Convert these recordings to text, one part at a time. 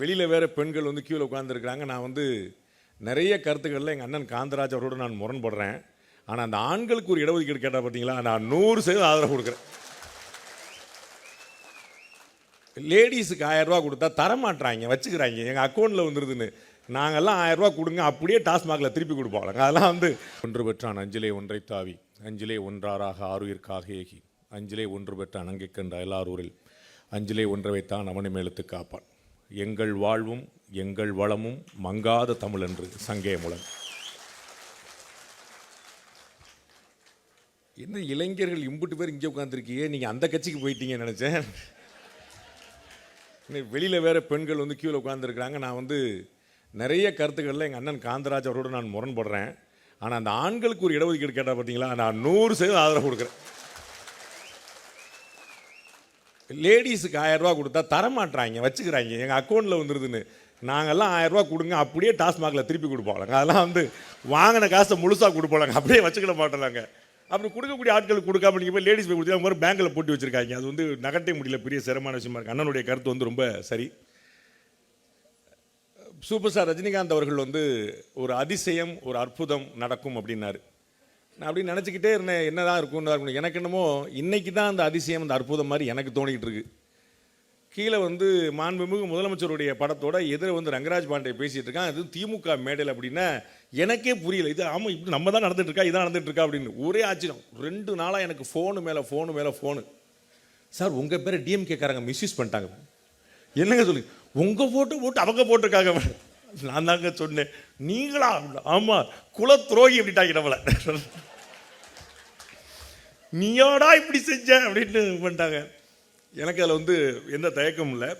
வெளியில் வேற பெண்கள் வந்து கியூவில் உட்காந்துருக்குறாங்க நான் வந்து நிறைய கருத்துக்களில் எங்கள் அண்ணன் காந்தராஜ் அவரோடு நான் முரண்படுறேன். ஆனால் அந்த ஆண்களுக்கு ஒரு இடஒதுக்கீடு கேட்டால் பார்த்தீங்களா நான் நூறு சதவீதம் ஆதரவு கொடுக்குறேன். லேடிஸுக்கு ஆயிரம் கொடுத்தா தரமாட்டுறாங்க வச்சுக்கிறாங்க. எங்கள் அக்கௌண்ட்டில் வந்துருதுன்னு. நாங்கெல்லாம் ஆயிரம் கொடுங்க அப்படியே டாஸ்மாகில் திருப்பி கொடுப்பாங்க அதெல்லாம் வந்து ஒன்று பெற்றான் அஞ்சிலே ஒன்றை தாவி அஞ்சிலே ஒன்றாராக ஆறுயிர்க்காக ஏகி அஞ்சிலே ஒன்று பெற்ற அங்கே கண்ட எல்லாரூரில் அஞ்சிலே ஒன்றை வைத்தான் அவனை மேலத்து காப்பான் எங்கள் வாழ்வும் எங்கள் வளமும் மங்காத தமிழ் என்று சங்கேமுலன். என்ன இளைஞர்கள் இம்புட்டு பேர் இங்கே உட்காந்துருக்கியே நீங்கள் அந்த கட்சிக்கு போயிட்டீங்கன்னு நினச்சேன். வெளியில் வேற பெண்கள் வந்து கியூவில் உட்காந்துருக்குறாங்க நான் வந்து நிறைய கருத்துக்களில் எங்கள் அண்ணன் காந்தராஜ் அவரோடு நான் முரண்படுறேன். ஆனால் அந்த ஆண்களுக்கு ஒரு இடஒதுக்கீடு கேட்டால் பார்த்தீங்களா நான் நூறு சதவீதம் ஆதரவு கொடுக்குறேன். லேடிஸுக்கு ஆயிரம் கொடுத்தா தரமாட்டுறாங்க வச்சுக்கிறாங்க. எங்கள் அக்கௌண்ட்டில் வந்துருதுன்னு. நாங்கெல்லாம் ஆயிரம் கொடுங்க அப்படியே டாஸ்மாகில் திருப்பி கொடுப்பாங்க அதெல்லாம் வந்து வாங்கின காசை முழுசாக கொடுப்பாங்க அப்படியே வச்சுக்கிட மாட்டோம்லாங்க அப்படி கொடுக்கக்கூடிய ஆட்களுக்கு கொடுக்காம நீங்கள் போய் லேடிஸ் போய் கொடுத்தா மாதிரி பேங்க்கில் போட்டு வச்சுருக்காங்க. அது வந்து நகட்டே முடியல. பெரிய சிரமமான விஷயமா இருக்குது அண்ணனுடைய கருத்து வந்து ரொம்ப சரி. சூப்பர் ஸ்டார் ரஜினிகாந்த் அவர்கள் வந்து ஒரு அதிசயம் ஒரு அற்புதம் நடக்கும் அப்படின்னாரு. நான் அப்படி நினச்சிக்கிட்டே இருந்தேன் என்னதான் இருக்கும்னு தான் இருக்கும் எனக்கு என்னமோ இன்றைக்கி தான் அந்த அதிசயம் அந்த அற்புதம் மாதிரி எனக்கு தோணிக்கிட்டு இருக்கு. கீழே வந்து மாண்புமிகு முதலமைச்சருடைய படத்தோட எதிர வந்து ரங்கராஜ் பாண்டே பேசிகிட்டு இருக்கான். அது திமுக மேடையில் அப்படின்னா எனக்கே புரியல. இது ஆமாம் இப்படி நம்ம தான் நடந்துட்டு இருக்கா இதான் நடந்துட்டு இருக்கா அப்படின்னு. ஒரே ஆச்சரியம். ரெண்டு நாளாக எனக்கு ஃபோனு மேலே ஃபோனு மேலே ஃபோனு சார் உங்கள் பேரை டிஎம்கேக்காரங்க மிஸ்யூஸ் பண்ணிட்டாங்க. என்னங்க சொல்லுங்க உங்கள் ஃபோட்டோ போட்டு அவங்க போட்டிருக்காங்க. நான் தாங்க சொன்னேன். நீங்களா? ஆமாம் குல துரோகி அப்படிட்டாங்க நம்மளை. நீயாடா இப்படி செஞ்ச? அப்படின்னு பண்ணிட்டாங்க. எனக்கு அதில் வந்து எந்த தயக்கமும் இல்லை.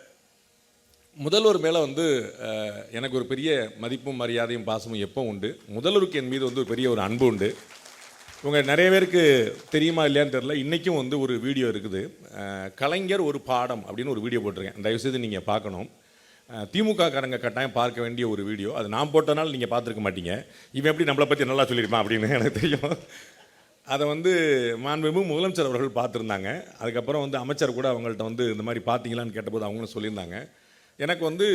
முதல்வர் மேலே வந்து எனக்கு ஒரு பெரிய மதிப்பும் மரியாதையும் பாசமும் எப்போ உண்டு. முதல்வருக்கு என் மீது வந்து ஒரு பெரிய ஒரு அன்பு உண்டு. இவங்க நிறைய பேருக்கு தெரியுமா இல்லையான்னு தெரில இன்றைக்கும் வந்து ஒரு வீடியோ இருக்குது. கலைஞர் ஒரு பாடம் அப்படின்னு ஒரு வீடியோ போட்டிருக்கேன். தயவுசெய்து நீங்கள் பார்க்கணும். திமுக காரங்க கட்டாயம் பார்க்க வேண்டிய ஒரு வீடியோ. அது நான் போட்டனால நீங்கள் பார்த்துருக்க மாட்டீங்க. இவன் எப்படி நம்மளை பற்றி நல்லா சொல்லியிருப்பான் அப்படின்னு எனக்கு தெரியும். அதை வந்து மாண்புமிகு முதலமைச்சர் அவர்கள் பார்த்துருந்தாங்க. அதுக்கப்புறம் வந்து அமைச்சர் கூட அவங்கள்ட்ட வந்து இந்த மாதிரி பார்த்தீங்களான்னு கேட்டபோது அவங்களும் சொல்லியிருந்தாங்க. எனக்கு வந்து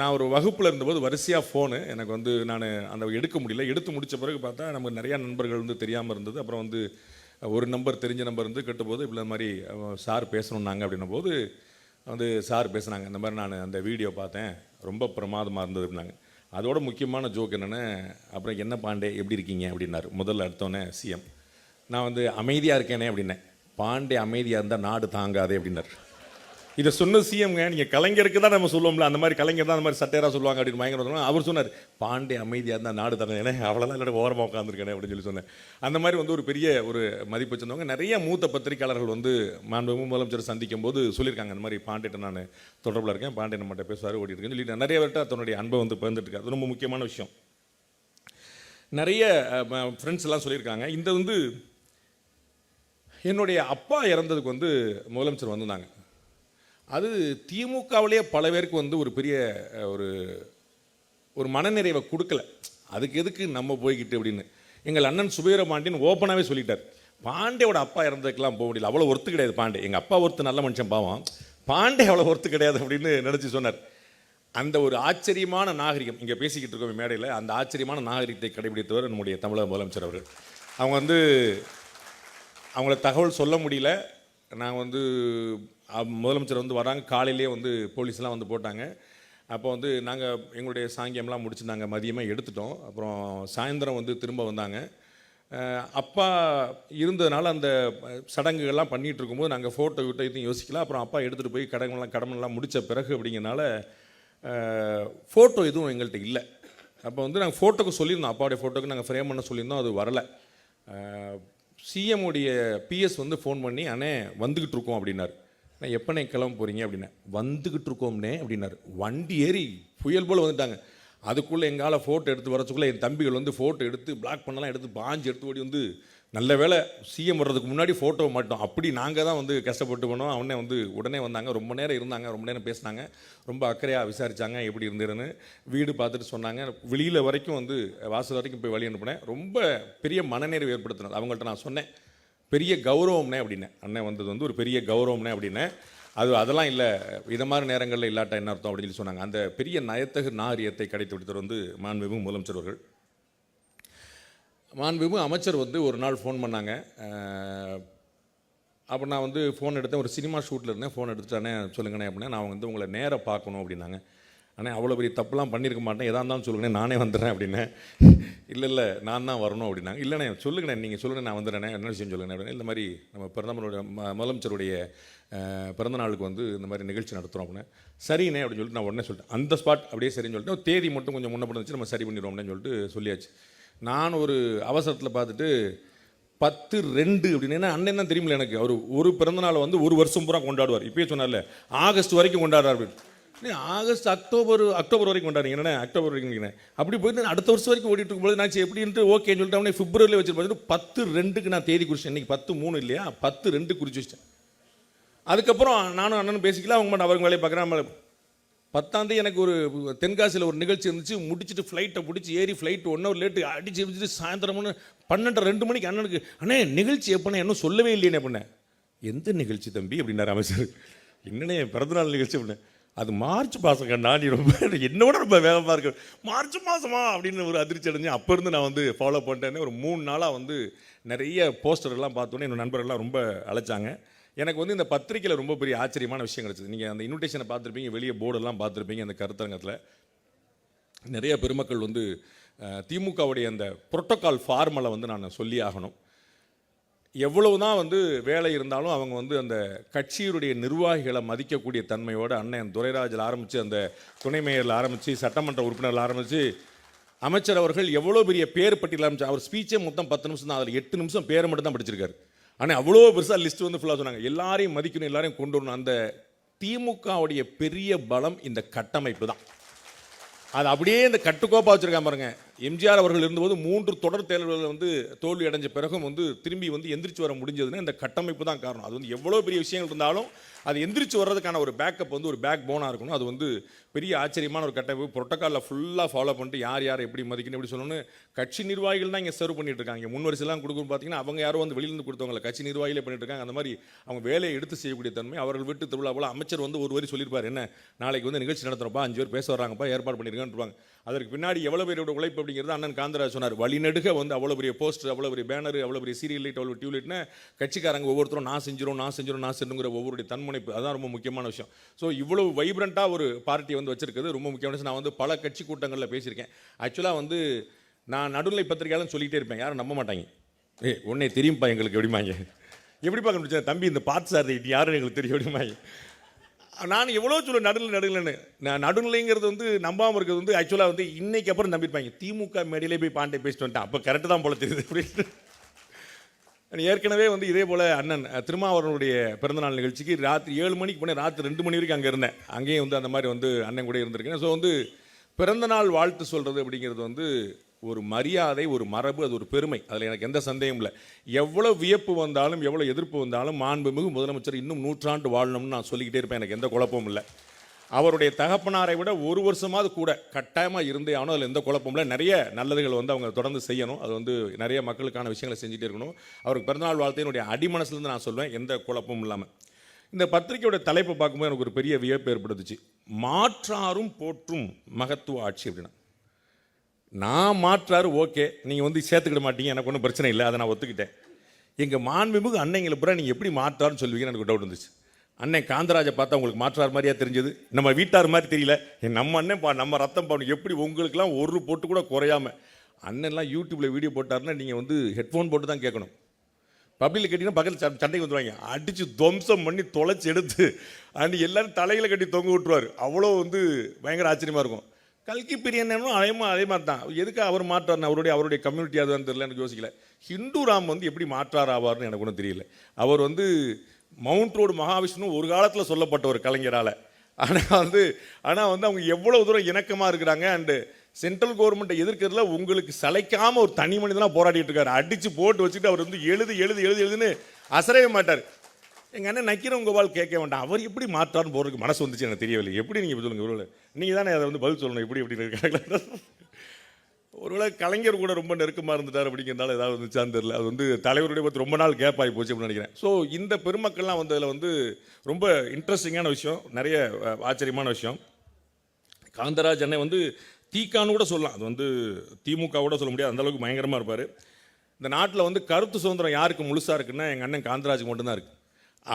நான் ஒரு வகுப்பில் இருந்தபோது வரிசையாக ஃபோனு எனக்கு வந்து நான் அந்த எடுக்க முடியல. எடுத்து முடித்த பிறகு பார்த்தா நமக்கு நிறையா நண்பர்கள் வந்து தெரியாமல் இருந்தது. அப்புறம் வந்து ஒரு நம்பர் தெரிஞ்ச நம்பர் இருந்து கேட்டபோது இப்படி இந்த மாதிரி சார் பேசணுன்னாங்க அப்படின்னும் போது வந்து சார் பேசுனாங்க. இந்த மாதிரி நான் அந்த வீடியோ பார்த்தேன். ரொம்ப பிரமாதமாக இருந்தது அப்படின்னாங்க. அதோட முக்கியமான ஜோக் என்னென்னு அப்புறம் என்ன பாண்டே எப்படி இருக்கீங்க? அப்படின்னாரு. முதல்ல அடுத்தோன்னே சிஎம் நான் வந்து அமைதியாக இருக்கேனே அப்படின்னேன் பாண்டே அமைதியாக இருந்தால் நாடு தாங்காதே அப்படின்னார். இதை சொன்ன சிஎம்ங்க நீங்கள் கலைஞருக்கு தான் நம்ம சொல்லுவோம்ல அந்த மாதிரி கலைஞர் தான் அந்த மாதிரி சட்டையராக சொல்லுவாங்க அப்படின்னு பயங்கர அவர் சொன்னார். பாண்டே அமைதியாக இருந்தால் நாடு தானே ஏன்னா அவ்வளோதான் இல்லை ஓரமாக உட்காந்துருக்கேனே அப்படின்னு சொல்லி சொன்னேன் அந்த மாதிரி வந்து ஒரு பெரிய ஒரு மதிப்பு வச்சிருந்தவங்க நிறைய மூத்த பத்திரிக்கையாளர்கள் வந்து மாண்பு முதலமைச்சர் சந்திக்கும் போது சொல்லியிருக்காங்க. அந்த மாதிரி பாண்டிட்ட நான் தொடர்பில் இருக்கேன். பாண்டே நம்மகிட்ட பேசுவார் ஓடி இருக்கேன்னு சொல்லிட்டு நிறைய பேர்கிட்ட தன்னுடைய அன்பை வந்து பகிர்ந்துட்டு அது ரொம்ப முக்கியமான விஷயம். நிறைய ஃப்ரெண்ட்ஸ் எல்லாம் சொல்லியிருக்காங்க. இந்த வந்து என்னுடைய அப்பா இறந்ததுக்கு வந்து முதலமைச்சர் வந்திருந்தாங்க. அது திமுகவிலேயே பல பேருக்கு வந்து ஒரு பெரிய ஒரு ஒரு மனநிறைவை கொடுக்கல. அதுக்கு எதுக்கு நம்ம போய்கிட்டு அப்படின்னு. எங்கள் அண்ணன் சுபீரபாண்டியன் ஓப்பனாகவே சொல்லிட்டார். பாண்டியோட அப்பா இறந்ததுக்கெல்லாம் போக முடியல. அவ்வளோ ஒர்த்து கிடையாது பாண்டே. எங்கள் அப்பா ஒருத்தர் நல்ல மனுஷன் பாவம். பாண்டே அவ்வளோ ஒர்த்து கிடையாது அப்படின்னு நினச்சி சொன்னார். அந்த ஒரு ஆச்சரியமான நாகரிகம் இங்கே பேசிக்கிட்டு இருக்கோம் மேடையில் அந்த ஆச்சரியமான நாகரிகத்தை கடைபிடித்தவர் நம்முடைய தமிழக முதலமைச்சர் அவர் அவங்க வந்து அவங்கள தகவல் சொல்ல முடியல. நான் வந்து முதலமைச்சர் வந்து வராங்க. காலையிலேயே வந்து போலீஸ்லாம் வந்து போட்டாங்க. அப்போ வந்து நாங்கள் எங்களுடைய சாங்கியம்லாம் முடிச்சு நாங்கள் மதியமாக எடுத்துட்டோம். அப்புறம் சாயந்தரம் வந்து திரும்ப வந்தாங்க. அப்பா இருந்ததுனால அந்த சடங்குகள்லாம் பண்ணிகிட்டு இருக்கும்போது நாங்கள் ஃபோட்டோ விட்டு எதுவும் யோசிக்கல. அப்புறம் அப்பா எடுத்துகிட்டு போய் கடன்லாம் கடமெல்லாம் முடித்த பிறகு அப்படிங்கிறனால ஃபோட்டோ எதுவும் எங்கள்கிட்ட இல்லை. அப்போ வந்து நாங்கள் ஃபோட்டோக்கு சொல்லியிருந்தோம். அப்பாவுடைய ஃபோட்டோக்கு நாங்கள் ஃப்ரேம் பண்ண சொல்லியிருந்தோம். அது வரல. சிஎம் உடைய பிஎஸ் வந்து ஃபோன் பண்ணி அண்ணே வந்துக்கிட்டு இருக்கோம் அப்படின்னாரு. நான் எப்போனே கிளம்ப போகிறீங்க அப்படின்னேன். வந்துக்கிட்டு இருக்கோம்னே அப்படின்னாரு. வண்டி ஏறி புயல் போல் வந்துட்டாங்க. அதுக்குள்ளே எங்களால் ஃபோட்டோ எடுத்து வரச்சுக்குள்ளே என் தம்பிகள் வந்து ஃபோட்டோ எடுத்து பிளாக் பண்ணலாம் எடுத்து பாஞ்சு எடுத்து ஓடி வந்து நல்ல வேளை சிஎம் வர்றதுக்கு முன்னாடி ஃபோட்டோ மாட்டோம். அப்படி நாங்கள் தான் வந்து கஷ்டப்பட்டு போனோம் அவனே வந்து உடனே வந்தாங்க. ரொம்ப நேரம் இருந்தாங்க. ரொம்ப நேரம் பேசினாங்க. ரொம்ப அக்கறையாக விசாரித்தாங்க எப்படி இருந்ததுன்னு வீடு பார்த்துட்டு சொன்னாங்க. வெளியில் வரைக்கும் வந்து வாசல் வரைக்கும் போய் வழி அனுப்புனேன். ரொம்ப பெரிய மனநிறைவு ஏற்படுத்தினது. அவங்கள்ட்ட நான் சொன்னேன். பெரிய கௌரவம்னே அப்படின்னேன். அண்ணன் வந்தது வந்து ஒரு பெரிய கௌரவம்னே அப்படின்னேன். அது அதெல்லாம் இல்லை. இதை மாதிரி நேரங்களில் இல்லாட்டா என்ன அர்த்தம் அப்படின்னு சொல்லி சொன்னாங்க. அந்த பெரிய நயத்தகு நாரியத்தை கடைத்து விடுத்தவர் வந்து மாண்புமிகு முதலமைச்சர் அவர்கள். மாண்புமிகு அமைச்சர் வந்து ஒரு நாள் ஃபோன் பண்ணாங்க. அப்போ நான் வந்து ஃபோன் எடுத்தேன். ஒரு சினிமா ஷூட்டில் இருந்தேன். ஃபோன் எடுத்துட்டானே சொல்லுங்கண்ணே அப்படின்னா நான் வந்து உங்களை நேராக பார்க்கணும் அப்படின்னாங்க. ஆனால் அவ்வளோ பெரிய தப்புலாம் பண்ணியிருக்க மாட்டேன். எதா இருந்தாலும் சொல்லுங்கண்ணே நானே வந்துடுறேன் அப்படின்னேன் இல்லை இல்லை நான் தான் வரணும் அப்படின்னாங்க. இல்லைண்ணே சொல்லுங்கண்ணே நீங்கள் சொல்லுங்க நான் வந்துடுறேன் என்ன விஷயம் சொல்லுங்கண்ணே அப்படின்னா. இந்த மாதிரி நம்ம பிரதமருடைய ம- முதலமைச்சருடைய பிறந்த நாளுக்கு வந்து இந்த மாதிரி நிகழ்ச்சி நடத்துகிறோம் அப்படின்னு. சரிண்ணே அப்படின்னு சொல்லிட்டு நான் உடனே சொல்லிட்டேன். அந்த ஸ்பாட் அப்படியே சரின்னு சொல்லிட்டு தேதி மட்டும் கொஞ்சம் முன்னே பண்ணி வச்சு நம்ம சரி பண்ணிடுவோம் அப்படின்னு சொல்லிட்டு சொல்லியாச்சு. நான் ஒரு அவசரத்தில் பார்த்துட்டு பத்து ரெண்டு அப்படின்னு. அண்ணன் தான் தெரியுமில்ல எனக்கு. அவர் ஒரு பிறந்தநாளை வந்து ஒரு வருஷம் பூரா கொண்டாடுவார். இப்பயே சொன்னார்ல ஆகஸ்ட் வரைக்கும் கொண்டாடுறார் அப்படின்னு. ஆகஸ்ட் அக்டோபர் அக்டோபர் வரைக்கும் கொண்டாடுறீங்க. என்ன அக்டோபர் வரைக்கும் அப்படி போயிட்டு நான் அடுத்த வருஷம் வரைக்கும் ஓடிட்டு இருக்கும்போது நான் சரி எப்படின்ட்டு ஓகேன்னு சொல்லிட்டு அவனே பிப்ரவரியில் வச்சு பார்த்துட்டு பத்து ரெண்டுக்கு நான் தேதி குறிச்சேன் இன்னைக்கு பத்து மூணு இல்லையா? பத்து ரெண்டு குறிச்சு வச்சிட்டேன். அதுக்கப்புறம் நானும் அண்ணனும் பேசிக்கலாம் அவங்க மட்டும் அவங்க வேலையை பார்க்குறேன் பத்தாந்தேதி எனக்கு ஒரு தென்காசியில் ஒரு நிகழ்ச்சி இருந்துச்சு. முடிச்சுட்டு ஃப்ளைட்டை பிடிச்சி ஏறி ஃப்ளைட் ஒன் ஹவர் லேட்டு அடிச்சு வச்சுட்டு சாயந்தரம் பன்னெண்டு ரெண்டு மணிக்கு அண்ணனுக்கு அண்ணே நிகழ்ச்சி எப்பண்ணே? இன்னும் சொல்லவே இல்லையே பண்ணேன் எந்த நிகழ்ச்சி தம்பி? அப்படின்னாரு அமைச்சர். என்னண்ணே பிறந்தநாள் நிகழ்ச்சி அப்படின்னு அது மார்ச் மாதம் கண்ணா நீ ரொம்ப என்னோட ரொம்ப வேகமாக இருக்கு. மார்ச் மாதமா அப்படின்னு ஒரு அதிர்ச்சி அடைஞ்சு அப்போ இருந்து நான் வந்து ஃபாலோ பண்ணிட்டேன்னு ஒரு மூணு நாளாக வந்து நிறைய போஸ்டர்லாம் பார்த்தோன்னே என்னோட நண்பர்கள்லாம் ரொம்ப அழைச்சாங்க. எனக்கு வந்து இந்த பத்திரிக்கையில் ரொம்ப பெரிய ஆச்சரியமான விஷயம் கிடச்சிது நீங்கள் அந்த இன்விடேஷனை பார்த்துருப்பீங்க வெளியே போர்டெல்லாம் பார்த்துருப்பீங்க அந்த கருத்தரங்கத்தில். நிறைய பெருமக்கள் வந்து திமுகவுடைய அந்த புரோட்டோக்கால் ஃபார்மலை வந்து நான் சொல்லி ஆகணும். எவ்வளவு தான் வந்து வேலை இருந்தாலும் அவங்க வந்து அந்த கட்சியினுடைய நிர்வாகிகளை மதிக்கக்கூடிய தன்மையோடு அண்ணன் துரைராஜில் ஆரம்பித்து அந்த துணை மேயரில் ஆரம்பித்து சட்டமன்ற உறுப்பினரில் ஆரம்பித்து அமைச்சர் அவர்கள் எவ்வளோ பெரிய பேர் பட்டியல் ஆரம்பிச்சு அவர் ஸ்பீச்சே மொத்தம் பத்து நிமிஷம் தான் அதில் எட்டு நிமிஷம் பேரை மட்டும் தான் படிச்சிருக்காரு. ஆனால் அவ்வளோ பெருசாக லிஸ்ட் வந்து ஃபுல்லாக சொன்னாங்க. எல்லாரையும் மதிக்கணும் எல்லாரையும் கொண்டு வரணும். அந்த திமுகவுடைய பெரிய பலம் இந்த கட்டமைப்பு தான். அது அப்படியே இந்த கட்டுக்கோப்பா வச்சுருக்கா பாருங்க. எம்ஜிஆர் அவர்கள் இருந்தபோது மூன்று தொடர் தேர்தல்கள் வந்து தோல்வி அடைஞ்ச பிறகும் வந்து திரும்பி வந்து எந்திரிச்சு வர முடிஞ்சதுன்னா இந்த கட்டமைப்பு தான் காரணம். அது வந்து எவ்வளோ பெரிய விஷயங்கள் இருந்தாலும் அது எந்திரிச்சு வர்றதுக்கான ஒரு பேக்கப் வந்து ஒரு பேக் போனாக இருக்கணும். அது வந்து பெரிய ஆச்சரியமான ஒரு கட்டமைப்பு. புரோட்டோக்காலில் ஃபுல்லாக ஃபாலோ பண்ணிட்டு யார் யார் எப்படி மதிக்கணும் எப்படி சொல்லணும்னு கட்சி நிர்வாகிகள் தான் இங்கே சர்வ் பண்ணிட்டு இருக்காங்க முன் வரிசைலாம் கொடுக்கும் பார்த்தீங்கன்னா அவங்க யாரோ வந்து வெளியிலிருந்து கொடுத்தவங்கள கட்சி நிர்வாகிகளே பண்ணிட்டு இருக்காங்க அந்த மாதிரி அவங்க வேலையை எடுத்து செய்யக்கூடிய தன்மை அவர்கள் விட்டு திருவிழா போல அமைச்சர் வந்து ஒரு வரி சொல்லியிருப்பார். என்ன? நாளைக்கு வந்து நிகழ்ச்சி நடத்துகிறப்பா அஞ்சு பேர் பேச வர்றாங்கப்பா ஏற்பாடு பண்ணியிருக்கான்னு அதற்கு பின்னாடி எவ்வளோ பேரோட உழைப்பு அப்படிங்கிறது அண்ணன் காந்தராஜ் சொன்னார். வழிநடுக வந்து அவ்வளோ பெரிய போஸ்டர் அவ்வளோ பெரிய பேனர் அவ்வளோ பெரிய சீரியல் லைட் அவ்வளோ டியூலைட்னு கட்சிக்காரங்க ஒவ்வொருத்தரும் நான் செஞ்சிரும் நான் செஞ்சிரும் நான் செஞ்சுங்கிற ஒவ்வொருடைய தன்முனைப்பு. அதான் ரொம்ப முக்கியமான விஷயம். ஸோ இவ்வளவு வைப்ரண்ட்டாக ஒரு பார்ட்டி வந்து வச்சிருக்கிறது ரொம்ப முக்கியமான விஷயம். நான் வந்து பல கட்சி கூட்டங்களில் பேசியிருக்கேன். ஆக்சுவலாக வந்து நான் நடுநிலை பத்திரிகையாலும் சொல்லிகிட்டே இருப்பேன். யாரும் நம்ப மாட்டாங்க. ஏ உடனே தெரியும்ப்பா எங்களுக்கு எப்படிமாங்க எப்படி பார்க்க முடிச்சா தம்பி இந்த பார்த்து சார் இது யாருன்னு எங்களுக்கு தெரியும் எப்படிமாங்க நான் எவ்வளோ சொல்ல நடுநிலை நடுநிலைன்னு. நான் நடுநிலைங்கிறது வந்து நம்பாமல் இருக்கிறது வந்து ஆக்சுவலாக வந்து இன்னைக்கு அப்புறம் நம்பியிருப்பாங்க. திமுக மேடையிலே போய் பாண்டே பேசிட்டு வந்துட்டேன். அப்போ கரெக்டு தான் போல தெரியுது அப்படின்னு. ஏற்கனவே வந்து இதே போல் அண்ணன் திருமாவரனுடைய பிறந்தநாள் நிகழ்ச்சிக்கு ராத்திரி ஏழு மணிக்கு போனேன் ராத்திரி ரெண்டு மணி வரைக்கும் அங்கே இருந்தேன். அங்கேயும் வந்து அந்த மாதிரி வந்து அண்ணன் கூட இருந்திருக்கேன். ஸோ வந்து பிறந்தநாள் வாழ்த்து சொல்கிறது அப்படிங்கிறது வந்து ஒரு மரியாதை ஒரு மரபு அது ஒரு பெருமை. அதில் எனக்கு எந்த சந்தேகமும் இல்லை. எவ்வளோ வியப்பு வந்தாலும் எவ்வளோ எதிர்ப்பு வந்தாலும் மாண்புமிகு முதலமைச்சர் இன்னும் நூற்றாண்டு வாழணும்னு நான் சொல்லிக்கிட்டே இருப்பேன். எனக்கு எந்த குழப்பமும் இல்லை. அவருடைய தகப்பனாரை விட ஒரு வருஷமாவது கூட கட்டாயமாக இருந்தே ஆனும் அதில் எந்த குழப்பமும் இல்லை. நிறைய நல்லதுகள் வந்து அவங்க தொடர்ந்து செய்யணும். அது வந்து நிறைய மக்களுக்கான விஷயங்களை செஞ்சுட்டே இருக்கணும். அவருக்கு பிறந்தநாள் வாழ்த்தையினுடைய அடிமனசுலேருந்து நான் சொல்லுவேன் எந்த குழப்பமும் இல்லாமல் இந்த பத்திரிக்கையோட தலைப்பை பார்க்கும்போது எனக்கு ஒரு பெரிய வியப்பு ஏற்படுத்துச்சு. மாற்றாரும் போற்றும் மகத்துவ ஆட்சி அப்படின்னா. நான் மாற்றாரு ஓகே. நீங்கள் வந்து சேர்த்துக்கிட மாட்டீங்க எனக்கு ஒன்றும் பிரச்சனை இல்லை அதை நான் ஒத்துக்கிட்டேன். எங்கள் மாண்புமிகு அன்னைங்களை பூரா நீங்கள் எப்படி மாற்றாருன்னு சொல்லுவீங்கன்னு எனக்கு டவுட் இருந்துச்சு அண்ணன் காந்தராஜை பார்த்தா உங்களுக்கு மாற்றார் மாதிரியா தெரிஞ்சது. நம்ம வீட்டார் மாதிரி தெரியல. என் நம்ம அண்ணன் பா நம்ம ரத்தம் பாவம் எப்படி உங்களுக்கெல்லாம் ஒரு போட்டு கூட குறையாம. அண்ணன்லாம் யூடியூப்பில் வீடியோ போட்டாருன்னா நீங்கள் வந்து ஹெட்ஃபோன் போட்டு தான் கேட்கணும். பப்ளிக் கட்டினா பக்கத்தில் ச- சண்டைக்கு வந்துடுவாங்க அடித்து துவம்சம் பண்ணி தொலைச்சி எடுத்து அண்ட் எல்லோரும் தலையில் கட்டி தொங்க விட்டுருவார். அவ்வளோ வந்து பயங்கர ஆச்சரியமாக இருக்கும். கல்கி பிரியனும் அதே மாதிரி அதே மாதிரி தான் எதுக்கு அவர் மாற்றார் அவருடைய அவருடைய கம்யூனிட்டி அதுதான் தெரியல எனக்கு யோசிக்கல. ஹிந்து ராம் வந்து எப்படி மாற்றார் ஆவார்னு எனக்கு ஒன்றும் தெரியல. அவர் வந்து மவுண்ட் ரோடு மகாவிஷ்ணு ஒரு காலத்தில் சொல்லப்பட்ட ஒரு கலைஞரால். ஆனால் வந்து ஆனால் வந்து அவங்க எவ்வளோ தூரம் இணக்கமாக இருக்கிறாங்க அண்டு சென்ட்ரல் கவர்மெண்ட்டை எதிர்க்கிறதுல உங்களுக்கு சளைக்காமல் ஒரு தனி மனிதனாக போராடிட்டு இருக்காரு. அடிச்சு போட்டு வச்சுட்டு அவர் வந்து எழுது எழுது எழுது எழுதுன்னு அசரவே மாட்டார். எங்கள் அண்ணன் நக்கீரன் வாழ் கேட்க வேண்டாம். அவர் எப்படி மாற்றான்னு போகிறதுக்கு மனசு வந்துச்சு எனக்கு தெரியவில்லை. எப்படி நீங்கள் சொல்லுங்கள் ஒருவேளை நீங்கள் தானே அதை வந்து பதில் சொல்லணும் எப்படி எப்படி இருக்காங்க ஒருவேளை கலைஞர் கூட ரொம்ப நெருக்கமாக இருந்துட்டார் அப்படிங்கிறதால ஏதாவது வந்துச்சான்னு தெரியல. அது வந்து தலைவருடைய பற்றி ரொம்ப நாள் கேப் ஆகி போச்சு அப்படின்னு நினைக்கிறேன். ஸோ இந்த பெருமக்கள்லாம் வந்ததில் வந்து ரொம்ப இன்ட்ரெஸ்டிங்கான விஷயம் நிறைய ஆச்சரியமான விஷயம். காந்தராஜ் அண்ணன் வந்து தீக்கான்னு கூட சொல்லலாம். அது வந்து திமுக கூட சொல்ல முடியாது. அந்தளவுக்கு பயங்கரமாக இருப்பார். இந்த நாட்டில் வந்து கருத்து சுதந்திரம் யாருக்கு முழுசாக இருக்குன்னா எங்கள் அண்ணன் காந்தராஜ் மட்டும்தான் இருக்குது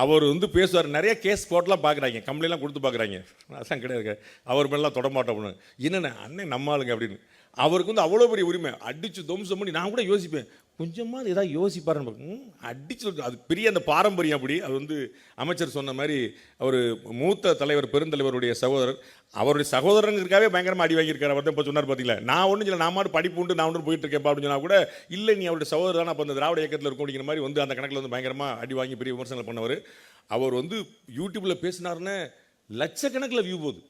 அவர் வந்து பேசுவார். நிறைய கேஸ் போட்டெலாம் பார்க்குறாங்க. கம்ப்ளைண்ட்லாம் கொடுத்து பார்க்குறாங்க. அதான் கிடையாது. அவர் மேலாம் தொடமாட்டோம்னு என்னென்ன அண்ணன் நம்ம ஆளுங்க அப்படின்னு. அவருக்கு வந்து அவ்வளோ பெரிய உரிமை. அடித்து துவம்சம் பண்ணி நான் கூட யோசிப்பேன். கொஞ்சமாக ஏதாவது யோசிப்பாருன்னு பார்க்க, அடிச்சு அது பெரிய அந்த பாரம்பரியம் அப்படி. அது வந்து அமைச்சர் சொன்ன மாதிரி அவர் மூத்த தலைவர் பெருந்தலைவருடைய சகோதரர். அவருடைய சகோதரங்கிறதுக்காகவே பயங்கரமாக அடி வாங்கியிருக்காரு. அவர் தான் இப்போ சொன்னார் பார்த்தீங்களா நான் ஒன்றும் இல்லை நான் மாட்டு படிப்பு உண்டு நான் ஒன்று போயிட்டு இருக்கேன் அப்படின்னு சொன்னால் கூட இல்லை நீ அவருடைய சகோதரர் தான் அப்போ அந்த திராவிட இயக்கத்தில் இருக்கும் அப்படிங்கிற மாதிரி வந்து அந்த கணக்கில் வந்து பயங்கரமாக அடி வாங்கி பெரிய விமர்சனங்கள் பண்ணவர். அவர் வந்து யூடியூப்பில் பேசினாருன்னு லட்சக்கணக்கில் வியூ போகுது.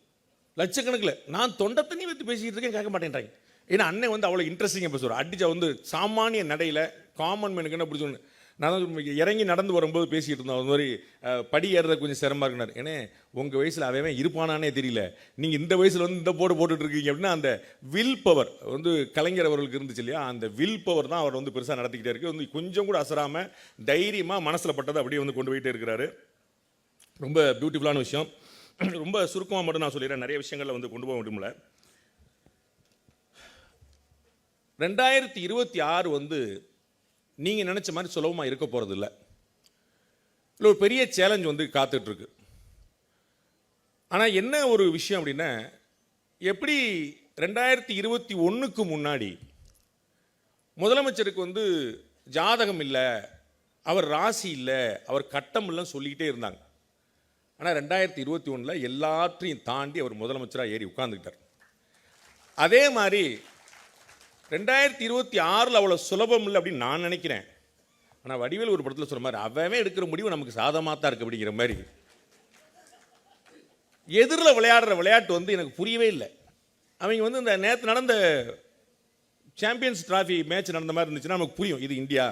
லட்சக்கணக்கில். நான் தொண்டை தண்ணி வைத்து பேசிக்கிட்டு இருக்கேன் கேட்க மாட்டேன்றாங்க. ஏன்னா அண்ணன் வந்து அவ்வளோ இன்ட்ரெஸ்டிங்காக பேசுவார். அடிச்சா வந்து சாமானிய நடையில் காமன் மேனுக்கு என்ன பிடிச்சோன்னு நான் இறங்கி நடந்து வரும்போது பேசிக்கிட்டு இருந்தோம். அது மாதிரி படி ஏறுறது கொஞ்சம் சிரமமாக இருக்குனார். ஏன்னா உங்கள் வயசில் அவன் இருப்பானானே தெரியல. நீங்கள் இந்த வயசில் வந்து இந்த போடு போட்டுட்ருக்கீங்க அப்படின்னா அந்த வில் பவர் வந்து கலைஞர் அவர்களுக்கு இருந்துச்சு இல்லையா? அந்த வில் பவர் தான் அவர் வந்து பெருசாக நடத்திக்கிட்டே இருக்கு. வந்து கொஞ்சம் கூட அசராமல் தைரியமாக மனசில் பட்டதை அப்படியே வந்து கொண்டு போயிட்டே இருக்கிறாரு. ரொம்ப பியூட்டிஃபுல்லான விஷயம். ரொம்ப சுருக்கமாக மட்டும் நான் சொல்லிடுறேன். நிறைய விஷயங்களில் வந்து கொண்டு போக முடியல ரெண்டாயிரத்தி இருபத்தி ஆறு வந்து நீங்கள் நினச்ச மாதிரி சுலபமாக இருக்க போகிறது இல்லை இல்லை ஒரு பெரிய சேலஞ்ச் வந்து காத்துட்ருக்கு. ஆனால் என்ன ஒரு விஷயம் அப்படின்னா எப்படி ரெண்டாயிரத்தி இருபத்தி ஒன்றுக்கு முன்னாடி முதலமைச்சருக்கு வந்து ஜாதகம் இல்லை அவர் ராசி இல்லை அவர் கட்டம் இல்லைன்னு சொல்லிக்கிட்டே இருந்தாங்க. ஆனால் ரெண்டாயிரத்தி இருபத்தி ஒன்றில் எல்லாற்றையும் தாண்டி அவர் முதலமைச்சராக ஏறி உட்காந்துக்கிட்டார் அதே மாதிரி ரெண்டாயிரத்தி இருபத்தி ஆறில் அவ்வளோ சுலபம் இல்லை அப்படின்னு நான் நினைக்கிறேன். ஆனால் வடிவேல் ஒரு படத்தில் சொல்கிற மாதிரி அவன் எடுக்கிற முடிவு நமக்கு சாதமாக தான் இருக்கு அப்படிங்கிற மாதிரி. எதிரில் விளையாடுற விளையாட்டு வந்து எனக்கு புரியவே இல்லை. அவங்க வந்து இந்த நேற்று நடந்த சாம்பியன்ஸ் டிராஃபி மேட்ச் நடந்த மாதிரி இருந்துச்சுன்னா நமக்கு புரியும். இது இந்தியா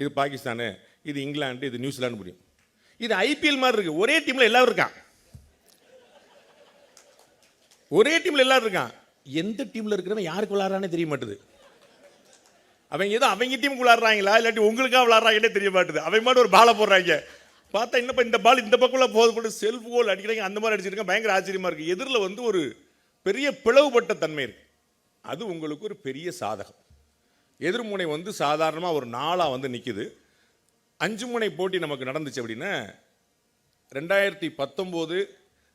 இது பாகிஸ்தானு இது இங்கிலாந்து இது நியூசிலாண்டு புரியும். இது ஐபிஎல் மாதிரி இருக்குது ஒரே டீமில் எல்லாரும் இருக்கான். ஒரே டீமில் எல்லாரும் இருக்கான். எந்த டீமில் இருக்கிறவன் யாருக்கு விளாட்றானே தெரிய மாட்டுது. அவங்க ஏதோ அவங்ககிட்டையும் விளாட்றாங்களா? இல்லாட்டி உங்களுக்காக விளாட்றாங்கன்னே தெரிய மாட்டுது. அவங்க மாதிரி ஒரு பாலை போடுறாங்க. பார்த்தா என்னப்பா இந்த பால் இந்த பக்கம்ல போது போட்டு செல்ஃப் கோல் அடிக்கிறாங்க. அந்த மாதிரி அடிச்சிருக்காங்க பயங்கர ஆச்சரியமா இருக்கு. எதிரில் வந்து ஒரு பெரிய பிளவுபட்ட தன்மை இருக்கு. அது உங்களுக்கு ஒரு பெரிய சாதகம். எதிர்முனை வந்து சாதாரணமாக ஒரு நாளாக வந்து நிற்குது அஞ்சு முனை போட்டி நமக்கு நடந்துச்சு அப்படின்னா ரெண்டாயிரத்தி பத்தொம்போது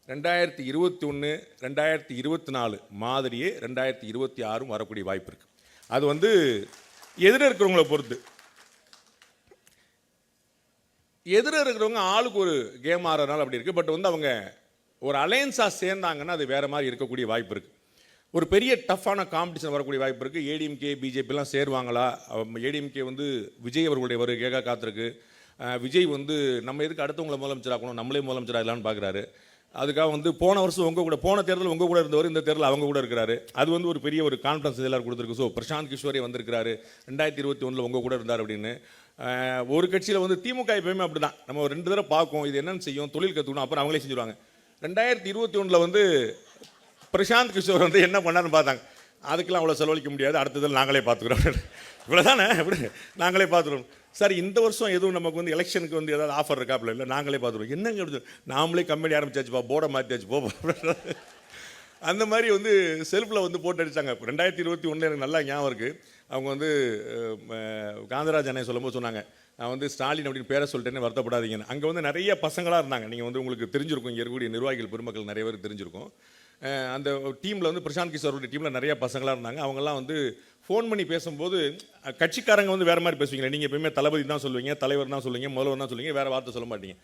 ரெண்டாயிரத்தி இருபத்தி ஒன்று ரெண்டாயிரத்தி இருபத்தி நாலு மாதிரியே ரெண்டாயிரத்தி இருபத்தி ஆறும் வரக்கூடிய வாய்ப்பு இருக்குது அது வந்து எதிர இருக்கிறவங்கள பொறுத்து. எதிர இருக்கிறவங்க ஆளுக்கு ஒரு கேம் ஆடுறதுனால அப்படி இருக்குது பட் வந்து அவங்க ஒரு அலையன்ஸாக சேர்ந்தாங்கன்னா அது வேறு மாதிரி இருக்கக்கூடிய வாய்ப்பு இருக்குது ஒரு பெரிய டஃப்பான காம்படிஷன் வரக்கூடிய வாய்ப்பு இருக்குது ஏடிஎம்கே பிஜேபிலாம் சேருவாங்களா? ஏடிஎம்கே வந்து விஜய் அவர்களுடைய வருகையாக காத்திருக்கு. விஜய் வந்து நம்ம எதுக்கு அடுத்தவங்களை முதலமைச்சராக்கணும்? நம்மளே முதலமைச்சராகலான்னு பார்க்குறாரு அதுக்காக வந்து போன வருஷம் உங்கள் கூட போன தேர்தல் உங்கள் கூட இருந்தவர் இந்த தேர்தல் அவங்க கூட இருக்கிறாரு. அது வந்து ஒரு பெரிய ஒரு கான்ஃபிடன்ஸ் எல்லாரும் கொடுத்துருக்கு. ஸோ பிரசாந்த் கிஷோரே வந்திருக்கிறாரு. ரெண்டாயிரத்தி இருபத்தி ஒன்றில் உங்கள் கூட இருந்தார் அப்படின்னு. ஒரு கட்சியில் வந்து திமுக எப்பயுமே அப்படி தான் நம்ம ஒரு ரெண்டு தடவை பார்க்கும். இது என்னென்னு செய்யும் தொழில் கற்றுக்கணும் அப்புறம் அவங்களே செஞ்சுருவாங்க. ரெண்டாயிரத்தி இருபத்தி ஒன்றில் வந்து பிரசாந்த் கிஷோர் வந்து என்ன பண்ணாருன்னு பார்த்தாங்க. அதுக்கெல்லாம் அவ்வளோ செலவழிக்க முடியாது. அடுத்ததில் நாங்களே பார்த்துக்குறோம். இவ்வளோதானே எப்படி நாங்களே பார்த்துருவோம். சார் இந்த வருஷம் எதுவும் நமக்கு வந்து எலெக்ஷனுக்கு வந்து ஏதாவது ஆஃபர் இருக்காப்புல? இல்லை நாங்களே பார்த்துருவோம். என்னங்க அப்படி நாமளே கம்பெனி ஆரம்பிச்சாச்சுப்பா போர்டை மாற்றியாச்சு போ அந்த மாதிரி வந்து செல்ஃபில் வந்து போட்டு அடித்தாங்க ரெண்டாயிரத்தி இருபத்தி ஒன்று எனக்கு நல்லா ஞாபகம் இருக்குது அவங்க வந்து காந்தராஜ் அண்ணன் சொல்லும்போது சொன்னாங்க நான் வந்து ஸ்டாலின் அப்படின்னு பேரை சொல்லிட்டேன்னு வருத்தப்படாதீங்கன்னு. அங்கே வந்து நிறைய பசங்களாக இருந்தாங்க. நீங்கள் வந்து உங்களுக்கு தெரிஞ்சிருக்கும் இங்கே இருக்கக்கூடிய நிர்வாகிகள் பெருமக்கள் நிறைய பேர் தெரிஞ்சிருக்கும். அந்த டீமில் வந்து பிரசாந்த் கிஷோருடைய டீமில் நிறைய பசங்களாக இருந்தாங்க. அவங்கெல்லாம் வந்து ஃபோன் பண்ணி பேசும்போது கட்சிக்காரங்க வந்து வேறு மாதிரி பேசுவீங்க நீங்கள் எப்பயுமே தளபதி தான் சொல்லுவீங்க தலைவர் தான் சொல்லுவீங்க முதல்வர் தான் சொல்லுவீங்க வேறு வார்த்தை சொல்ல மாட்டீங்க.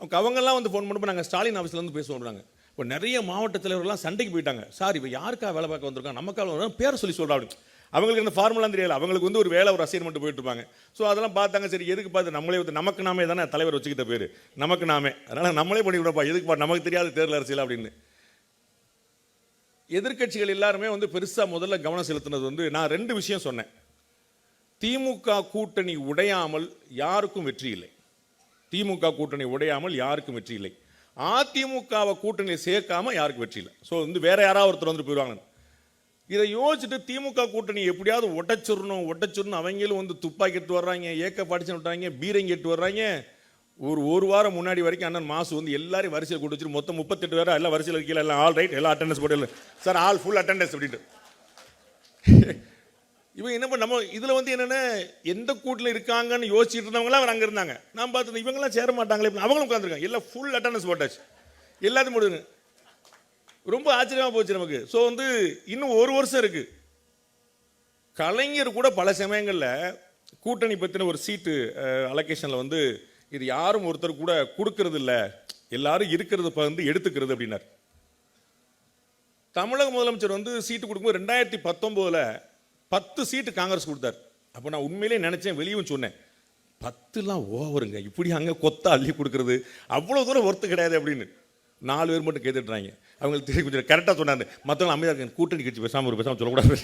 அவங்க அவங்கெல்லாம் வந்து ஃபோன் பண்ணும்போது நாங்கள் ஸ்டாலின் ஆஃபீஸில் பேசுவோம்னாங்க இப்போ நிறைய மாவட்ட தலைவர்கள்லாம் சண்டைக்கு போயிட்டாங்க. சார் இப்போ யாருக்கா வேலை பார்க்க வந்திருக்காங்க நமக்காக பேர் சொல்லி சொல்கிறா அப்படின்னு. அவங்களுக்கு அந்த ஃபார்முலாம் தெரியல அவங்களுக்கு வந்து ஒரு வேலை ஒரு அசைன்மெண்ட் போயிட்டு இருப்பாங்க. ஸோ அதெல்லாம் பார்த்தாங்க. சரி எதுக்கு பார்த்து நம்மளே வந்து நமக்கு நாமே தானே தலைவர் வச்சுக்கிட்ட பேர். நமக்கு நாமே. அதனால் நம்மளே பண்ணி எதுக்குப்பா நமக்கு தெரியாத தேர்தல் அரசியல் அப்படின்னு. எதிர்க்கட்சிகள் எல்லாருமே வந்து பெருசாக முதல்ல கவனம் செலுத்தினது வந்து நான் ரெண்டு விஷயம் சொன்னேன். திமுக கூட்டணி உடையாமல் யாருக்கும் வெற்றி இல்லை. திமுக கூட்டணி உடையாமல் யாருக்கும் வெற்றி இல்லை. அதிமுகவை கூட்டணியில் சேர்க்காம யாருக்கும் வெற்றி இல்லை. ஸோ வந்து வேற யாராவது ஒருத்தர் வந்து போயிடுவாங்க இதை யோசிச்சுட்டு திமுக கூட்டணி எப்படியாவது ஒட்டச்சிடணும் ஒட்டச்சிடணும் அவங்களும் வந்து துப்பாக்கி எடுத்து வர்றாங்க ஏக்க படிச்சு விட்டாங்க பீரங்கி எட்டு வர்றாங்க. ஒரு ஒரு வாரம் முன்னாடி வரைக்கும் அண்ணன் மாசு வந்து எல்லாரையும் வரிசையில் கூட்டு வச்சு மொத்தம் முப்பத்தெட்டு பேரா எல்லாம் வரிசையில் இருக்கீங்க எல்லாம் ஆல் ரைட் எல்லாம் அட்டண்டன்ஸ் போட்டு சார் ஆல் ஃபுல் அட்டண்டன்ஸ் அப்படின்ட்டு. இவங்க என்ன பண்ண நம்ம இதில் வந்து என்னென்ன எந்த கூட்டில் இருக்காங்கன்னு யோசிச்சுட்டு இருந்தவங்களாம் அவர் அங்கே இருந்தாங்க. நான் பார்த்து இவங்கெல்லாம் சேர மாட்டாங்களே அவங்களும் உட்காந்துருக்காங்க எல்லாம் ஃபுல் அட்டண்டன்ஸ் போட்டாச்சு. எல்லாத்தையும் முடியுங்க ரொம்ப ஆச்சரியமாக போச்சு நமக்கு. ஸோ வந்து இன்னும் ஒரு வருஷம் இருக்குது கலைஞர் கூட பல சமயங்களில் கூட்டணி பற்றின ஒரு சீட்டு அலோகேஷனில் வந்து இது யாரும் ஒருத்தர் கூட கொடுக்கறது இல்லை எல்லாரும் இருக்கிறத வந்து எடுத்துக்கிறது அப்படின்னார். தமிழக முதலமைச்சர் வந்து சீட்டு கொடுக்கும்போது ரெண்டாயிரத்தி பத்தொம்போதில் பத்து சீட்டு காங்கிரஸ் கொடுத்தார். அப்போ நான் உண்மையிலே நினச்சேன் வெளியும் சொன்னேன். பத்துலாம் ஓவருங்க. இப்படி அங்கே கொத்த அள்ளி கொடுக்கறது. அவ்வளோ தூரம் ஒர்த்து கிடையாது அப்படின்னு. நாலு பேர் மட்டும் கேட்டுட்றாங்க அவங்களுக்கு தெரியும் கொஞ்சம் கரெக்டாக சொன்னாங்க மற்றவங்க அமைதியாக இருக்காங்க. கூட்டணி கட்சி பேசாமல் ஒரு பேசாமல் சொல்லக்கூடாது.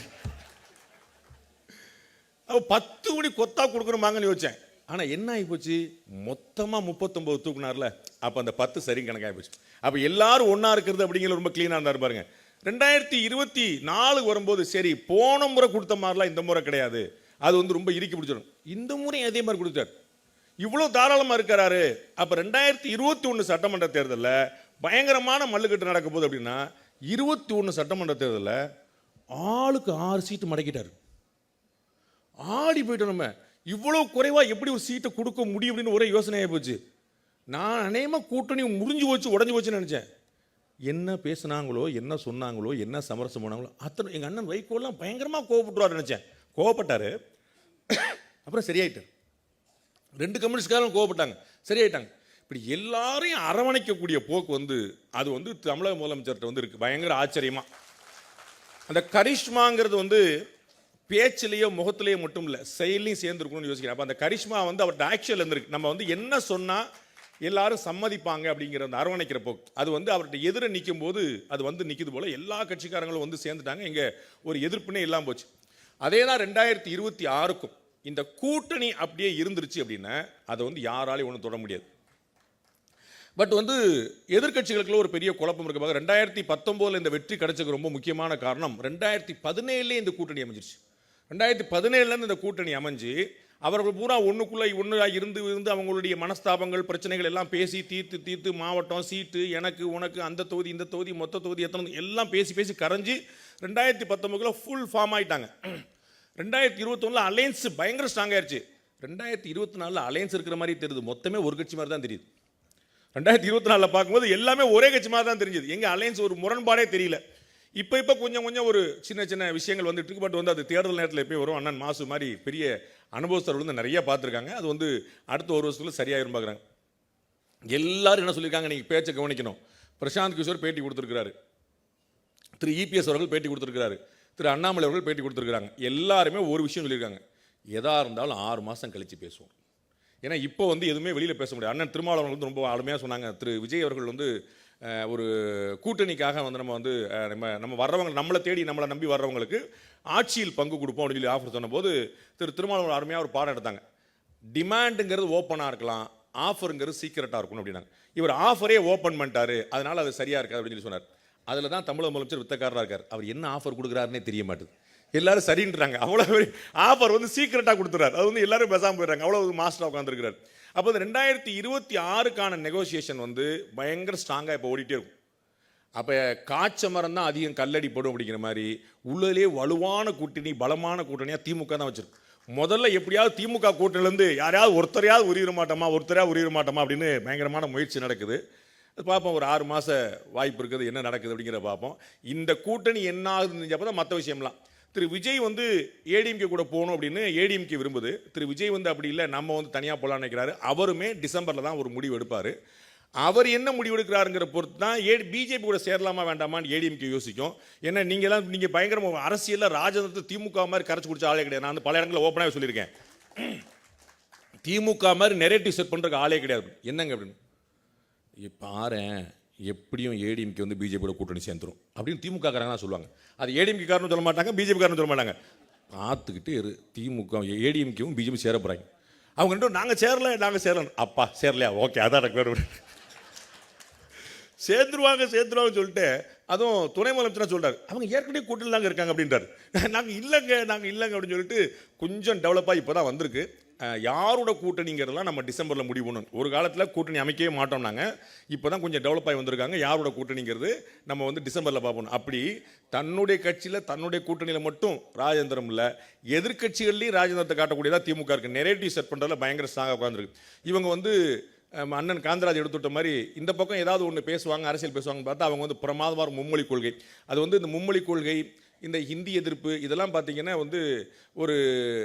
அப்போ பத்து கோடி கொத்தா கொடுக்குறோமாங்கன்னு யோசிச்சேன். ஆனால் என்ன ஆகிப்போச்சு மொத்தமாக முப்பத்தொம்பது தூக்குனார்ல அப்போ அந்த பத்து சரி கணக்காகி போச்சு அப்போ எல்லாரும் ஒன்றா இருக்கிறது அப்படிங்கிற ரொம்ப க்ளீனாக இருந்தார் பாருங்க. ரெண்டாயிரத்தி இருபத்தி நாலு வரும்போது சரி போன முறை கொடுத்த மாதிரிலாம் இந்த முறை கிடையாது. அது வந்து ரொம்ப இறுக்கி பிடிச்சிடும். இந்த முறை அதே மாதிரி கொடுத்தார் இவ்வளோ தாராளமாக இருக்கிறாரு. அப்போ ரெண்டாயிரத்தி இருபத்தி ஒன்று சட்டமன்ற தேர்தலில் பயங்கரமான மல்லுக்கட்டு நடக்க போகுது அப்படின்னா இருபத்தி ஒன்று சட்டமன்ற தேர்தலில் ஆளுக்கு ஆறு சீட்டு மடக்கிட்டார். ஆடி போயிட்டோம் நம்ம. இவ்வளோ குறைவாக எப்படி ஒரு சீட்டை கொடுக்க முடியும் அப்படின்னு ஒரே யோசனையாக போச்சு. நான் அநேகமாக கூட்டணி முடிஞ்சு போச்சு உடஞ்சி போச்சுன்னு நினச்சேன். என்ன பேசுனாங்களோ என்ன சொன்னாங்களோ என்ன சமரசம் பண்ணாங்களோ அத்தனை எங்கள் அண்ணன் வைகோலாம் பயங்கரமாக கோவப்பட்டுருவார் நினச்சேன். கோவப்பட்டார். அப்புறம் சரியாயிட்டார். ரெண்டு கம்யூனிஸ்ட்காரும் கோவப்பட்டாங்க. சரியாயிட்டாங்க. இப்படி எல்லாரையும் அரவணைக்கக்கூடிய போக்கு வந்து அது வந்து தமிழக முதலமைச்சர்கிட்ட வந்து இருக்குது பயங்கர ஆச்சரியமாக அந்த கரிஷ்மாங்கிறது வந்து பேச்சிலேயோ முகத்திலேயோ மட்டும் இல்லை செயலையும் சேர்ந்துருக்கணும்னு யோசிக்கிறேன். அப்போ அந்த கரிஷ்மா வந்து அவர்கிட்ட ஆக்சுவல் இருந்திருக்கு. நம்ம வந்து என்ன சொன்னால் எல்லாரும் சம்மதிப்பாங்க அப்படிங்கிற அந்த அரவணைக்கிற போக்கு. அது வந்து அவர்கிட்ட எதிர நிற்கும் போது அது வந்து நிற்கிது போல் எல்லா கட்சிக்காரங்களும் வந்து சேர்ந்துட்டாங்க. இங்கே ஒரு எதிர்ப்புனே இல்லாமல் போச்சு. அதே தான் ரெண்டாயிரத்தி இருபத்தி ஆறுக்கும் இந்த கூட்டணி அப்படியே இருந்துருச்சு அப்படின்னா அதை வந்து யாராலையும் ஒன்றும் தொட முடியாது. பட் வந்து எதிர்கட்சிகளுக்குள்ள ஒரு பெரிய குழப்பம் இருக்கு ரெண்டாயிரத்தி பத்தொம்போதில் இந்த வெற்றி கிடைச்சதுக்கு ரொம்ப முக்கியமான காரணம் ரெண்டாயிரத்தி பதினேழுலேயே இந்த கூட்டணி அமைஞ்சிருச்சு. ரெண்டாயிரத்தி பதினேழுலேருந்து இந்த கூட்டணி அமைஞ்சு அவர்கள் பூரா ஒன்றுக்குள்ளே ஒன்றாக இருந்து இருந்து அவங்களுடைய மனஸ்தாபங்கள் பிரச்சனைகள் எல்லாம் பேசி தீர்த்து தீர்த்து மாவட்டம் சீட்டு எனக்கு உனக்கு அந்த தொகுதி இந்த தொகுதி மொத்த தொகுதி எத்தனை எல்லாம் பேசி பேசி கரைஞ்சி ரெண்டாயிரத்தி பத்தொம்பதுல ஃபுல் ஃபார்ம் ஆகிட்டாங்க ரெண்டாயிரத்தி இருபத்தொன்னில் அலையன்ஸ் பயங்கர ஸ்ட்ராங் ஆயிடுச்சு ரெண்டாயிரத்தி இருபத்தி நாலில் அலையன்ஸ் இருக்கிற மாதிரி தெரியுது. மொத்தமே ஒரு கட்சி மாதிரி தான் தெரியுது. ரெண்டாயிரத்தி இருபத்தி நாலில் பார்க்கும்போது எல்லாமே ஒரே கட்சி மாதிரி தான் தெரிஞ்சுது. எங்கள் அலையன்ஸ் ஒரு முரண்பாடே தெரியல. இப்போ இப்போ கொஞ்சம் கொஞ்சம் ஒரு சின்ன சின்ன விஷயங்கள் வந்துட்டு இருக்கு. பட் வந்து அது தேர்தல் நேரத்தில் எப்பயும் வரும். அண்ணன் மாசு மாதிரி பெரிய அனுபவஸ்தர்கள் வந்து நிறைய பார்த்துருக்காங்க. அது வந்து அடுத்த ஒரு வருஷத்தில் சரியாயிரும் பார்க்குறாங்க எல்லாரும் என்ன சொல்லியிருக்காங்க? நீங்கள் பேச்சை கவனிக்கணும். பிரசாந்த் கிஷோர் பேட்டி கொடுத்துருக்கிறாரு. திரு இபிஎஸ் அவர்கள் பேட்டி கொடுத்துருக்கிறாரு. திரு அண்ணாமலை அவர்கள் பேட்டி கொடுத்துருக்காங்க எல்லாருமே ஒரு விஷயம் சொல்லியிருக்காங்க. எதாக இருந்தாலும் ஆறு மாதம் கழித்து பேசுவோம். ஏன்னா இப்போ வந்து எதுவுமே வெளியில் பேச முடியாது. அண்ணன் திருமாவளவன் வந்து ரொம்ப அருமையாக சொன்னாங்க. திரு விஜய் அவர்கள் வந்து ஒரு கூட்டணிக்காக வந்து நம்ம வந்து நம்ம நம்ம வர்றவங்க நம்மளை தேடி நம்மளை நம்பி வர்றவங்களுக்கு ஆட்சியில் பங்கு கொடுப்போம் அப்படின்னு சொல்லி ஆஃபர் சொன்னபோது திரு திருமாவளவன் அருமையாக ஒரு பாடம் எடுத்தாங்க. டிமாண்டுங்கிறது ஓப்பனாக இருக்கலாம் ஆஃபருங்கிறது சீக்கிரட்டாக இருக்கணும் அப்படின்னாங்க. இவர் ஆஃபரே ஓப்பன் பண்ணிட்டாரு அதனால் அது சரியாக இருக்காது அப்படின்னு சொல்லி சொன்னார். அதில் தான் தமிழக முதலமைச்சர் வித்தக்காரராக இருக்கார். அவர் என்ன ஆஃபர் கொடுக்குறாருன்னே தெரிய மாட்டுது. எல்லாரும் சரின்றாங்க. அவ்வளோ ஆஃபர் வந்து சீக்கிரட்டாக கொடுத்துறாரு அது வந்து எல்லாரும் பேசாமல் போயிடுறாங்க. அவ்வளோ மாஸ்டராக உட்காந்துருக்கிறார் அப்போ இந்த ரெண்டாயிரத்தி இருபத்தி ஆறுக்கான நெகோசியேஷன் வந்து பயங்கர ஸ்ட்ராங்காக இப்போ ஓடிட்டே இருக்கும். அப்போ காய்ச்ச மரம் தான் அதிகம் கல்லடி போடும் அப்படிங்கிற மாதிரி உள்ளதிலே வலுவான கூட்டணி பலமான கூட்டணியாக திமுக தான் வச்சிருக்கு. முதல்ல எப்படியாவது திமுக கூட்டணிலேருந்து யாரையாவது ஒருத்தரையாவது உரிய மாட்டோமா ஒருத்தரையாவது உரிய மாட்டோமா அப்படின்னு பயங்கரமான முயற்சி நடக்குது. பார்ப்போம் ஒரு ஆறு மாத வாய்ப்பு இருக்குது என்ன நடக்குது அப்படிங்கிறத பார்ப்போம். இந்த கூட்டணி என்ன ஆகுதுன்னு தெரிஞ்சப்போ தான் மற்ற விஷயம்லாம். திரு விஜய் வந்து ஏடிஎம்கே கூட போகணும் அப்படின்னு ஏடிஎம்கே விரும்புது. திரு விஜய் வந்து அப்படி இல்லை நம்ம வந்து தனியாக போகலான்னு நினைக்கிறாரு. அவருமே டிசம்பரில் தான் ஒரு முடிவு எடுப்பார். அவர் என்ன முடிவு எடுக்கிறாருங்கிற பொறுத்து தான் ஏ பிஜேபி கூட சேரலாமா வேண்டாமான்னு ஏடிஎம்கே யோசிக்கும். ஏன்னா நீங்கள்லாம் நீங்கள் பயங்கரமாக அரசியலில் ராஜதந்திர திமுக மாதிரி கரைச்சி குடிச்ச ஆளே கிடையாது. நான் வந்து பல இடங்களில் ஓப்பனாகவே சொல்லியிருக்கேன். திமுக மாதிரி நெரேட்டிவ் செட் பண்ணுறதுக்கு ஆளே கிடையாது. என்னங்க அப்படின்னு பாரு பாரேன். எப்படியும் ஏடிஎம்கே வந்து பிஜேபியோட கூட்டணி சேர்ந்துரும். அப்படின்னு திமுக காரங்கன்னா சொல்லுவாங்க. அது ஏடிஎம்கே காரணம் சொல்ல மாட்டாங்க பிஜேபி காரணம் சொல்ல மாட்டாங்க. பார்த்துக்கிட்டு இரு திமுக ஏடிஎம்கேவும் பிஜேபி சேர போகிறாங்க அவங்க ரெண்டும் நாங்கள் சேரல நாங்கள் சேரல அப்பா சேரலையா? ஓகே அதான் எனக்கு வேறு சேர்ந்துருவாங்க சேர்ந்துருவாங்கன்னு சொல்லிட்டு அதுவும் துணை முதலமைச்சராக சொல்கிறார் அவங்க ஏற்கனவே கூட்டணி தாங்க இருக்காங்க அப்படின்றார். நாங்கள் இல்லைங்க நாங்கள் இல்லைங்க அப்படின்னு சொல்லிட்டு கொஞ்சம் டெவலப்பாக இப்போ தான் வந்திருக்கு. யாரோட கூட்டணிங்கிறதெல்லாம் நம்ம டிசம்பரில் முடிவு பண்ணணும் ஒரு காலத்தில் கூட்டணி அமைக்கவே மாட்டோம் நாங்கள் இப்போ தான் கொஞ்சம் டெவலப் ஆகி வந்திருக்காங்க. யாரோட கூட்டணிங்கிறது நம்ம வந்து டிசம்பரில் பார்ப்போம். அப்படி தன்னுடைய கட்சியில் தன்னுடைய கூட்டணியில் மட்டும் ராஜேந்திரம் இல்லை எதிர்க்கட்சிகள்லையும் ராஜேந்திரத்தை காட்டக்கூடியதாக திமுக இருக்குது நெரேட்டிவ் செட் பண்ணுறதுல பயங்கர ஸ்ட்ராங்காக உட்காந்துருக்கு இவங்க வந்து அண்ணன் காந்தராஜ் எடுத்துட்ட மாதிரி இந்த பக்கம் ஏதாவது ஒன்று பேசுவாங்க அரசியல் பேசுவாங்கன்னு பார்த்தா அவங்க வந்து பிரமாதமான மும்மொழி கொள்கை. அது வந்து இந்த மும்மொழி கொள்கை இந்த ஹிந்தி எதிர்ப்பு இதெல்லாம் பார்த்தீங்கன்னா வந்து ஒரு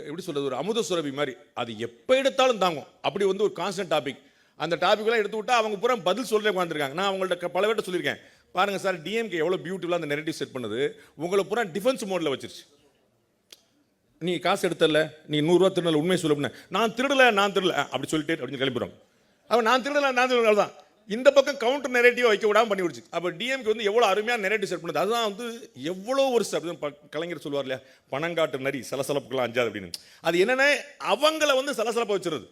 எப்படி சொல்கிறது ஒரு அமுத சுரபி மாதிரி. அது எப்போ எடுத்தாலும் தாங்கும். அப்படி வந்து ஒரு கான்ஸ்டன்ட் டாபிக் அந்த டாபிக்லாம் எடுத்து விட்டால் அவங்க பூரா பதில் சொல்ல உட்காந்துருக்காங்க நான் அவங்கள்ட்ட பல பேர்ட்ட சொல்லியிருக்கேன். பாருங்கள் சார் டிஎம்கே எவ்வளோ பியூட்டிஃபுல்லாக அந்த நெரட்டிவ் செட் பண்ணுது. உங்களை பூரா டிஃபென்ஸ் மோடில் வச்சிருச்சு. நீ காசு எடுத்தல நீ நூறுரூவா திருடல உண்மையை சொல்ல நான் திருடலை நான் திருடல அப்படி சொல்லிட்டு அப்படின்னு கிளம்பிடுவாங்க அவன் நான் திருடல நான் திருடல தான் இந்த பக்கம் கவுண்டர் நெரேட்டிவ் வைக்க விடாமல் பண்ணி விடுச்சு அப்போ டிஎம்கே வந்து எவ்வளோ அருமையான நெரேட்டிவ் செட் பண்ணுது. அதுதான் வந்து எவ்வளோ ஒரு step. கலைஞர் சொல்லுவார் இல்லையா பணங்காட்டு நரி சலசலப்புக்கெல்லாம் அஞ்சாது அப்படின்னு. அது என்னென்ன அவங்கள வந்து சலசலப்பை வச்சுருது.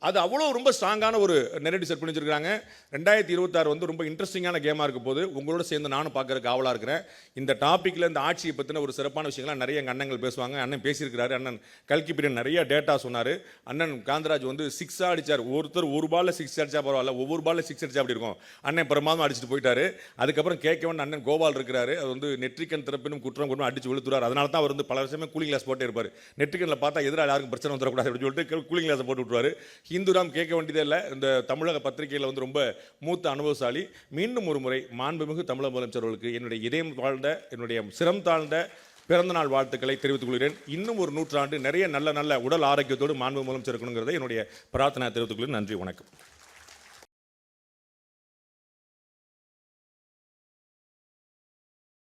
அது அவ்வளோ ரொம்ப ஸ்ட்ராங்கான ஒரு நெரடி செட் பண்ணிச்சிருக்காங்க ரெண்டாயிரத்தி இருபத்தாறு வந்து ரொம்ப இன்ட்ரெஸ்டிங்கான கேமாக இருக்க போது உங்களோட சேர்ந்து நானும் பார்க்குறக்கு ஆவலாக இருக்கிறேன். இந்த டாப்பிக்கில் இந்த ஆட்சியை பற்றின ஒரு சிறப்பான விஷயங்கள்லாம் நிறைய எங்கள் அண்ணங்கள் பேசுவாங்க. அண்ணன் பேசியிருக்கிறாரு. அண்ணன் கல்கி பிரியன் நிறைய டேட்டா சொன்னார். அண்ணன் காந்தராஜ் வந்து சிக்ஸாக அடிச்சார். ஒருத்தர் ஒரு பாலில் சிக்ஸ் அடிச்சா பரவாயில்ல. ஒவ்வொரு பாலில் சிக்ஸ் அடிச்சா அப்படி இருக்கும். அண்ணன் பிரமாதம் அடிச்சுட்டு போயிட்டாரு. அதுக்கப்புறம் கேட்கவன் அண்ணன் கோபால் இருக்கிறாரு. அது வந்து நெற்றிக்கன் திறப்பினும் குற்றம் கொண்டு அடிச்சு விழுத்துறாரு. அதனால தான் அவர் வந்து பல வருஷமே கூலிங் கிளாஸ் போட்டே இருப்பார். நெற்றிக்கனில் பார்த்தா எதிராக யாருக்கும் பிரச்சனை வந்துடக்கூடாது அப்படின்னு சொல்லிட்டு கூலிங் கிளாஸ் போட்டு விட்டுருவாரு. ஹிந்துராம் கேட்க வேண்டியதே இல்லை. இந்த தமிழக பத்திரிகையில் வந்து ரொம்ப மூத்த அனுபவசாலி. மீண்டும் ஒரு முறை மாண்புமிகு தமிழக முதலமைச்சர் அவர்களுக்கு என்னுடைய இதயம் வாழ்ந்த என்னுடைய சிரம் தாழ்ந்த பிறந்தநாள் வாழ்த்துக்களை தெரிவித்துக் கொள்கிறேன். இன்னும் ஒரு நூற்றாண்டு நிறைய நல்ல நல்ல உடல் ஆரோக்கியத்தோடு மாண்பு முதலமைச்சர் இருக்கணுங்கிறத என்னுடைய பிரார்த்தனை தெரிவித்துக் கொள்கிறேன். நன்றி வணக்கம்.